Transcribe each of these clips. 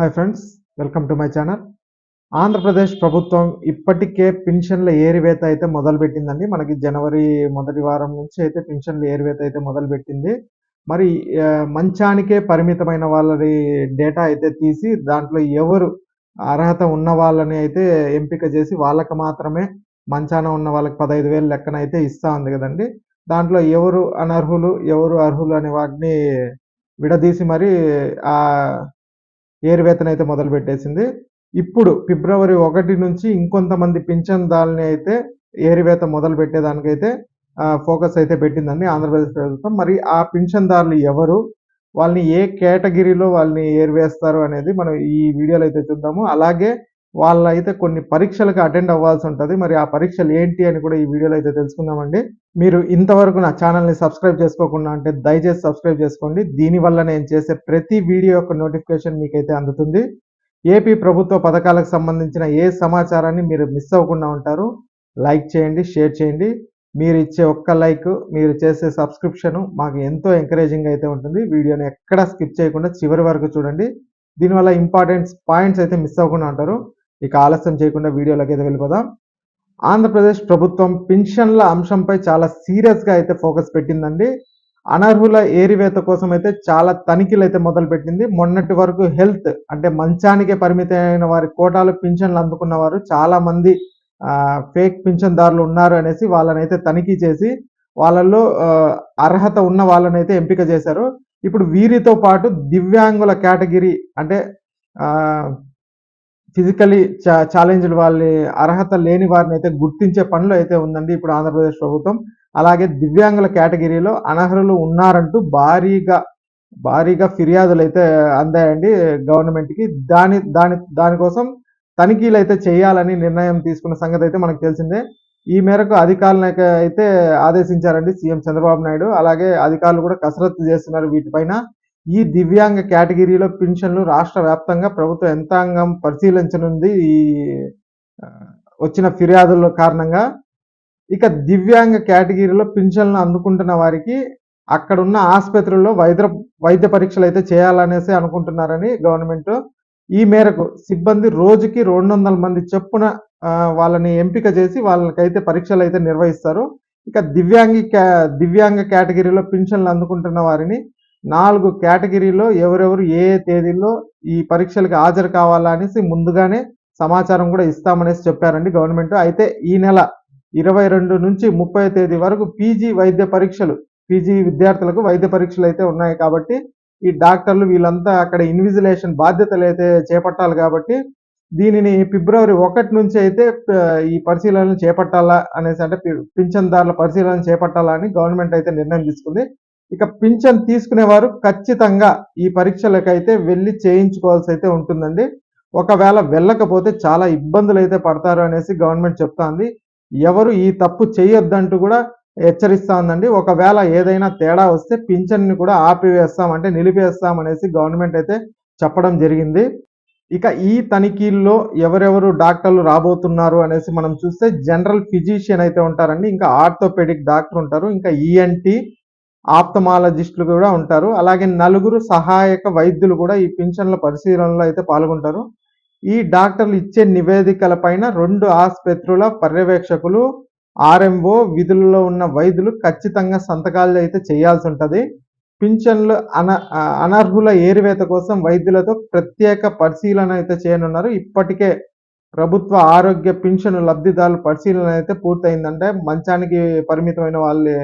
Hi friends welcome to my channel Andhra Pradesh ప్రభుత్వం ఇప్పటికే పెన్షన్ల ఏరివేత అయితే మొదలుపెట్టిందండి. మనకి జనవరి మొదటి వారం నుంచి అయితే పెన్షన్ల ఏరివేత అయితే మొదలుపెట్టింది. మరి మంచానికే పరిమితమైన వాళ్ళని డేటా అయితే తీసి దాంట్లో ఎవరు అర్హత ఉన్న వాళ్ళని అయితే ఎంపిక చేసి వాళ్ళకి మాత్రమే మంచాన ఉన్న వాళ్ళకి పదహైదు వేలు లెక్కన అయితే ఇస్తూ ఉంది కదండి. దాంట్లో ఎవరు అనర్హులు ఎవరు అర్హులు అనే వాటిని విడదీసి మరి ఆ ఏరువేతన అయితే మొదలు పెట్టేసింది ఇప్పుడు ఫిబ్రవరి ఒకటి నుంచి ఇంకొంతమంది పింఛన్దారుని అయితే ఏరివేత మొదలు పెట్టేదానికైతే ఫోకస్ అయితే పెట్టిందండి ఆంధ్రప్రదేశ్ ప్రభుత్వం. మరి ఆ పింఛన్దారులు ఎవరు వాళ్ళని ఏ కేటగిరీలో వాళ్ళని ఏరివేస్తారు అనేది మనం ఈ వీడియోలో అయితే చూద్దాము. అలాగే వాళ్ళైతే కొన్ని పరీక్షలకు అటెండ్ అవ్వాల్సి ఉంటుంది. మరి ఆ పరీక్షలు ఏంటి అని కూడా ఈ వీడియోలో అయితే తెలుసుకుందామండి. మీరు ఇంతవరకు నా ఛానల్ని సబ్స్క్రైబ్ చేసుకోకుండా అంటే దయచేసి సబ్స్క్రైబ్ చేసుకోండి. దీనివల్ల నేను చేసే ప్రతి వీడియో యొక్క నోటిఫికేషన్ మీకైతే అందుతుంది. ఏపీ ప్రభుత్వ పథకాలకు సంబంధించిన ఏ సమాచారాన్ని మీరు మిస్ అవ్వకుండా ఉంటారు లైక్ చేయండి షేర్ చేయండి. మీరు ఇచ్చే ఒక్క లైక్ మీరు చేసే సబ్స్క్రిప్షన్ మాకు ఎంతో ఎంకరేజింగ్ అయితే ఉంటుంది. వీడియోని ఎక్కడా స్కిప్ చేయకుండా చివరి వరకు చూడండి. దీనివల్ల ఇంపార్టెంట్ పాయింట్స్ అయితే మిస్ అవ్వకుండా ఉంటారు. ఇక ఆలస్యం చేయకుండా వీడియోలోకి అయితే వెళ్ళిపోదాం. ఆంధ్రప్రదేశ్ ప్రభుత్వం పింఛన్ల అంశంపై చాలా సీరియస్గా అయితే ఫోకస్ పెట్టిందండి. అనర్హుల ఏరివేత కోసం అయితే చాలా తనిఖీలు అయితే మొదలు పెట్టింది. మొన్నటి వరకు హెల్త్ అంటే మంచానికే పరిమితమైన వారి కోటాలు పింఛన్లు అందుకున్న వారు చాలా మంది ఫేక్ పింఛన్దారులు ఉన్నారు అనేసి వాళ్ళని అయితే తనిఖీ చేసి వాళ్ళల్లో అర్హత ఉన్న వాళ్ళని అయితే ఎంపిక చేశారు. ఇప్పుడు వీరితో పాటు దివ్యాంగుల కేటగిరీ అంటే ఫిజికలీ ఛాలెంజ్డ్ వాళ్ళని అర్హత లేని వారిని అయితే గుర్తించే పనులు అయితే ఉందండి ఇప్పుడు ఆంధ్రప్రదేశ్ ప్రభుత్వం. అలాగే దివ్యాంగుల కేటగిరీలో అనర్హులు ఉన్నారంటూ భారీగా భారీగా ఫిర్యాదులు అయితే అందాయండి గవర్నమెంట్కి. దాని దాని దానికోసం తనిఖీలు అయితే చేయాలని నిర్ణయం తీసుకున్న సంగతి అయితే మనకు తెలిసిందే. ఈ మేరకు అధికారులను అయితే ఆదేశించారండి సీఎం చంద్రబాబు నాయుడు. అలాగే అధికారులు కూడా కసరత్తు చేస్తున్నారు వీటిపైన. ఈ దివ్యాంగ కేటగిరీలో పింఛన్లు రాష్ట్ర వ్యాప్తంగా ప్రభుత్వ యంత్రాంగం పరిశీలించనుంది. ఈ వచ్చిన ఫిర్యాదుల కారణంగా ఇక దివ్యాంగ కేటగిరీలో పింఛన్లు అందుకుంటున్న వారికి అక్కడ ఉన్న ఆసుపత్రుల్లో వైద్య వైద్య పరీక్షలు అయితే చేయాలనేసి అనుకుంటున్నారని గవర్నమెంట్. ఈ మేరకు సిబ్బంది రోజుకి రెండు వందల మంది చొప్పున వాళ్ళని ఎంపిక చేసి వాళ్ళకైతే పరీక్షలు అయితే నిర్వహిస్తారు. ఇక దివ్యాంగి దివ్యాంగ కేటగిరీలో పింఛన్లు అందుకుంటున్న వారిని నాలుగు కేటగిరీలో ఎవరెవరు ఏ ఏ తేదీల్లో ఈ పరీక్షలకు హాజరు కావాలా అనేసి ముందుగానే సమాచారం కూడా ఇస్తామనేసి చెప్పారండి గవర్నమెంట్. అయితే ఈ నెల ఇరవై రెండు నుంచి ముప్పై తేదీ వరకు పీజీ వైద్య పరీక్షలు పీజీ విద్యార్థులకు వైద్య పరీక్షలు అయితే ఉన్నాయి కాబట్టి ఈ డాక్టర్లు వీళ్ళంతా అక్కడ ఇన్విజిలేషన్ బాధ్యతలు అయితే చేపట్టాలి కాబట్టి దీనిని ఫిబ్రవరి ఒకటి నుంచి అయితే ఈ పరిశీలనలు చేపట్టాలా అనేసి అంటే పింఛన్దారుల పరిశీలన చేపట్టాలా అని గవర్నమెంట్ అయితే నిర్ణయం తీసుకుంది. ఇక పింఛన్ తీసుకునేవారు ఖచ్చితంగా ఈ పరీక్షలకైతే వెళ్ళి చేయించుకోవాల్సి అయితే ఉంటుందండి. ఒకవేళ వెళ్ళకపోతే చాలా ఇబ్బందులు అయితే పడతారు అనేసి గవర్నమెంట్ చెప్తాంది. ఎవరు ఈ తప్పు చేయొద్దంటూ కూడా హెచ్చరిస్తాందండి. ఒకవేళ ఏదైనా తేడా వస్తే పింఛన్ని కూడా ఆపివేస్తాం అంటే నిలిపేస్తాం అనేసి గవర్నమెంట్ అయితే చెప్పడం జరిగింది. ఇక ఈ తనిఖీల్లో ఎవరెవరు డాక్టర్లు రాబోతున్నారు అనేసి మనం చూస్తే జనరల్ ఫిజిషియన్ అయితే ఉంటారండి. ఇంకా ఆర్థోపెడిక్ డాక్టర్ ఉంటారు. ఇంకా ఈఎన్టీ ఆప్తమాలజిస్టులు కూడా ఉంటారు. అలాగే నలుగురు సహాయక వైద్యులు కూడా ఈ పింఛన్ల పరిశీలనలో అయితే పాల్గొంటారు. ఈ డాక్టర్లు ఇచ్చే నివేదికల పైన రెండు ఆసుపత్రుల పర్యవేక్షకులు ఆర్ఎంఓ విధులలో ఉన్న వైద్యులు ఖచ్చితంగా సంతకాలు అయితే చేయాల్సి ఉంటుంది. పింఛన్లు అన అనర్హుల ఏరివేత కోసం వైద్యులతో ప్రత్యేక పరిశీలన అయితే చేయనున్నారు. ఇప్పటికే ప్రభుత్వ ఆరోగ్య పింఛను లబ్ధిదారుల పరిశీలన అయితే పూర్తయిందంటే మంచానికి పరిమితమైన వాళ్ళే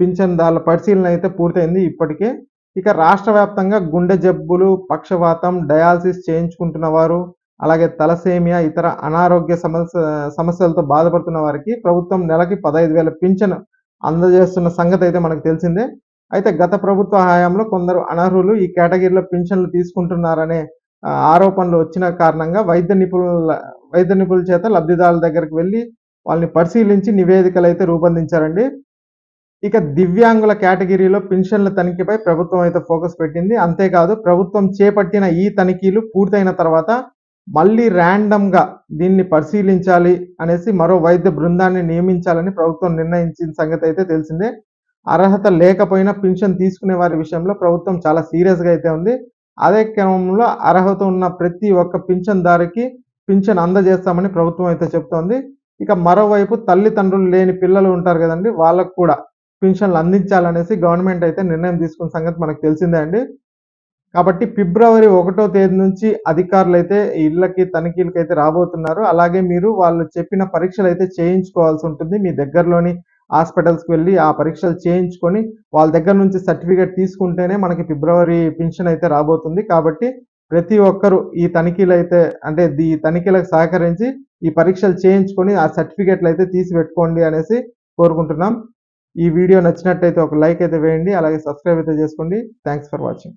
పింఛన్దారుల పరిశీలన అయితే పూర్తయింది ఇప్పటికే. ఇక రాష్ట్ర వ్యాప్తంగా గుండె జబ్బులు పక్షవాతం డయాలసిస్ చేయించుకుంటున్న వారు అలాగే తలసేమియా ఇతర అనారోగ్య సమస్య సమస్యలతో బాధపడుతున్న వారికి ప్రభుత్వం నెలకి పదహైదు వేల పింఛను అందజేస్తున్న సంగతి అయితే మనకు తెలిసిందే. అయితే గత ప్రభుత్వ హయాంలో కొందరు అనర్హులు ఈ కేటగిరీలో పింఛన్లు తీసుకుంటున్నారనే ఆరోపణలు వచ్చిన కారణంగా వైద్య నిపుణుల వైద్య నిపుణుల చేత లబ్ధిదారుల దగ్గరికి వెళ్ళి వాళ్ళని పరిశీలించి నివేదికలు అయితే రూపొందించారండి. ఇక దివ్యాంగుల కేటగిరీలో పెన్షన్ల తనిఖీపై ప్రభుత్వం అయితే ఫోకస్ పెట్టింది. అంతేకాదు ప్రభుత్వం చేపట్టిన ఈ తనిఖీలు పూర్తయిన తర్వాత మళ్ళీ ర్యాండమ్గా దీన్ని పరిశీలించాలి అనేసి మరో వైద్య బృందాన్ని నియమించాలని ప్రభుత్వం నిర్ణయించిన సంగతి అయితే తెలిసిందే. అర్హత లేకపోయినా పెన్షన్ తీసుకునే వారి విషయంలో ప్రభుత్వం చాలా సీరియస్గా అయితే ఉంది. అదే క్రమంలో అర్హత ఉన్న ప్రతి ఒక్క పింఛన్దారికి పింఛన్ అందజేస్తామని ప్రభుత్వం అయితే చెప్తోంది. ఇక మరోవైపు తల్లిదండ్రులు లేని పిల్లలు ఉంటారు కదండి వాళ్ళకు కూడా పింఛన్లు అందించాలనేసి గవర్నమెంట్ అయితే నిర్ణయం తీసుకున్న సంగతి మనకు తెలిసిందే అండి. కాబట్టి ఫిబ్రవరి ఒకటో తేదీ నుంచి అధికారులు అయితే ఇళ్ళకి తనిఖీలకి అయితే రాబోతున్నారు. అలాగే మీరు వాళ్ళు చెప్పిన పరీక్షలు అయితే చేయించుకోవాల్సి ఉంటుంది. మీ దగ్గరలోని హాస్పిటల్స్కి వెళ్ళి ఆ పరీక్షలు చేయించుకొని వాళ్ళ దగ్గర నుంచి సర్టిఫికేట్ తీసుకుంటేనే మనకి ఫిబ్రవరి పెన్షన్ అయితే రాబోతుంది. కాబట్టి ప్రతి ఒక్కరు ఈ తనిఖీలు అయితే అంటే ఈ తనిఖీలకు సహకరించి ఈ పరీక్షలు చేయించుకొని ఆ సర్టిఫికేట్లు అయితే తీసి పెట్టుకోండి అనేసి కోరుకుంటున్నాం. ఈ వీడియో నచ్చినట్టయితే ఒక లైక్ అయితే వేయండి అలాగే సబ్స్క్రైబ్ అయితే చేసుకోండి. Thanks for watching